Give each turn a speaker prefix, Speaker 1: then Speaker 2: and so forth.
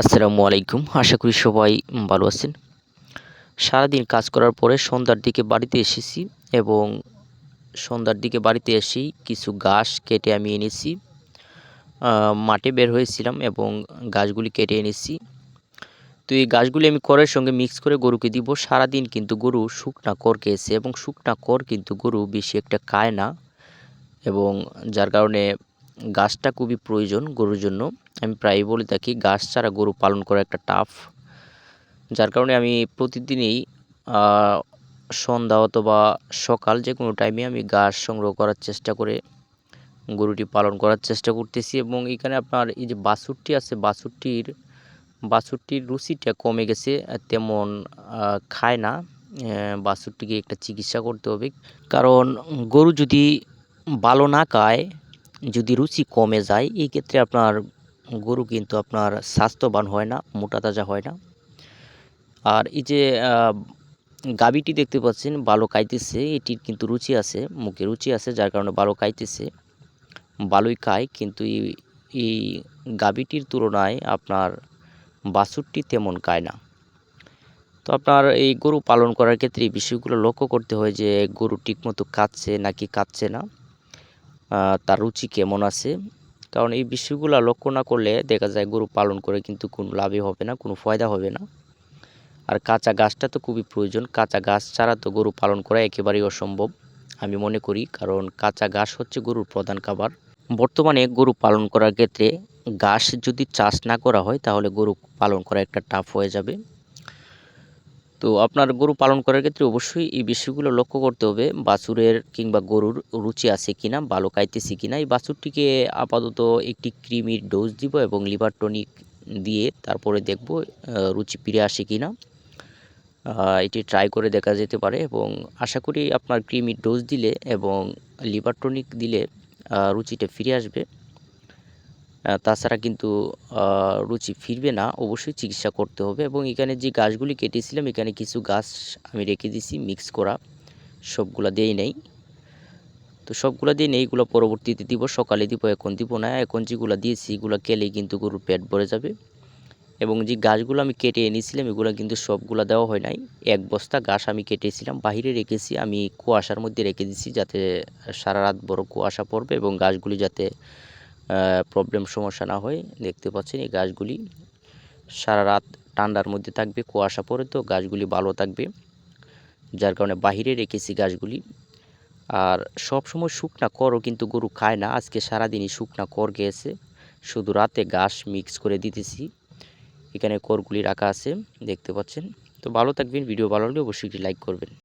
Speaker 1: আসসালামু আলাইকুম। আশা করি সবাই ভালো আছেন। সারাদিন কাজ করার পরে সন্ধ্যার দিকে বাড়িতে এসেছি এবং সন্ধ্যার দিকে বাড়িতে এসেই কিছু ঘাস কেটে আমি এনেছি। মাঠে বের হয়েছিলাম এবং গাছগুলি কেটে এনেছি। তো এই গাছগুলি আমি করের সঙ্গে মিক্স করে গরুকে দিব। সারাদিন কিন্তু গরু শুকনা কর খেয়েছে এবং শুকনা কর কিন্তু গরু বেশি একটা খায় না এবং যার কারণে গাছটা খুবই প্রয়োজন গরুর জন্য। আমি প্রায়ই বলে থাকি, গাছ ছাড়া গরু পালন করা একটা টাফ যার কারণে আমি প্রতিদিনই সন্ধ্যা অথবা সকাল যে কোনো টাইমে আমি ঘাস সংগ্রহ করার চেষ্টা করে গরুটি পালন করার চেষ্টা করতেছি এবং এখানে আপনার এই যে বাছুরটি আছে, বাছুরটির বাছুরটির রুচিটা কমে গেছে তেমন খায় না। বাছুরটিকে একটা চিকিৎসা করতে হবে। কারণ গরু যদি ভালো না খায়, যদি রুচি কমে যায়, এই ক্ষেত্রে আপনার গরু কিন্তু আপনার স্বাস্থ্যবান হয় না, মোটা তাজা হয় না। আর এই যে গাভীটি দেখতে পাচ্ছেন ভালো খাইতেছে, এটির কিন্তু রুচি আছে, মুখে রুচি আছে, যার কারণে ভালো খাইতেছে। ভালোই খায়, কিন্তু এই গাভীটির তুলনায় আপনার বাছুরটি তেমন খায় না। তো আপনার এই গরু পালন করার ক্ষেত্রে এই বিষয়গুলো লক্ষ্য করতে হয় যে, গরু ঠিকমতো খাচ্ছে নাকি কাঁদছে না। তার রুচি কেমন আছে? কারণ এই বিষয়গুলো লক্ষ্য না করলে দেখা যায় গরু পালন করে কিন্তু কোনো লাভই হবে না, কোনো ফায়দা হবে না। আর কাঁচা গাছটা তো খুবই প্রয়োজন, কাঁচা গাছ ছাড়া তো গরু পালন করা একেবারেই অসম্ভব, আমি মনে করি। কারণ কাঁচা ঘাস হচ্ছে গরুর প্রধান খাবার। বর্তমানে গরু পালন করার ক্ষেত্রে ঘাস যদি চাষ না করা হয়, তাহলে গরু পালন করা একটা টাফ হয়ে যাবে। তো আপনার গরু পালন করার ক্ষেত্রে অবশ্যই এই বিষয়গুলো লক্ষ্য করতে হবে বাছুরের কিংবা গরুর রুচি আছে কিনা ভালো খাইতেছি কিনা এই বাছুরটিকে আপাতত একটি ক্রিমির ডোজ দিব এবং লিভার টনিক দিয়ে তারপরে দেখব রুচি ফিরে আসে কিনা। আহ, এটি ট্রাই করে দেখা যেতে পারে এবং আশা করি আপনার ক্রিমির ডোজ দিলে এবং লিভার টনিক দিলে রুচিটা ফিরে আসবে। তাছাড়া কিন্তু রুচি ফিরবে না, অবশ্যই চিকিৎসা করতে হবে এবং এখানে যে গাছগুলি কেটেছিলাম, এখানে কিছু গাছ আমি রেখে দিছি মিক্স করা। সবগুলা দেই নেই। তো সবগুলা দিয়ে নেই, এগুলো পরবর্তীতে দিব, সকালে দিব, এখন দিব না। এখন যেগুলো দিয়েছি, এগুলো কেলেই কিন্তু গরুর পেট ভরে যাবে। এবং যে গাছগুলো আমি কেটে এনেছিলাম, এগুলো কিন্তু সবগুলো দেওয়া হয় নাই। এক বস্তা গাছ আমি কেটেছিলাম বাইরে রেখেছি, আমি কুয়াশার মধ্যে রেখে দিছি যাতে সারা রাত বড় কুয়াশা পড়বে এবং গাছগুলি যাতে প্রবলেম সমস্যা না হয় দেখতে পাচ্ছেন এই গাছগুলি সারা রাত ঠান্ডার মধ্যে থাকবে, কুয়াশা পড়ে তো গাছগুলি ভালো থাকবে, যার কারণে বাহিরে রেখেছি গাছগুলি। আর সব সময় শুকনা করও কিন্তু গরু খায় না, আজকে সারাদিনই শুকনা কর গিয়েছে শুধু রাতে ঘাস মিক্স করে দিতেছি। এখানে করগুলি রাখা আছে, দেখতে পাচ্ছেন। তো ভালো থাকবেন, ভিডিও ভালো লাগলে অবশ্যই একটি লাইক করবেন।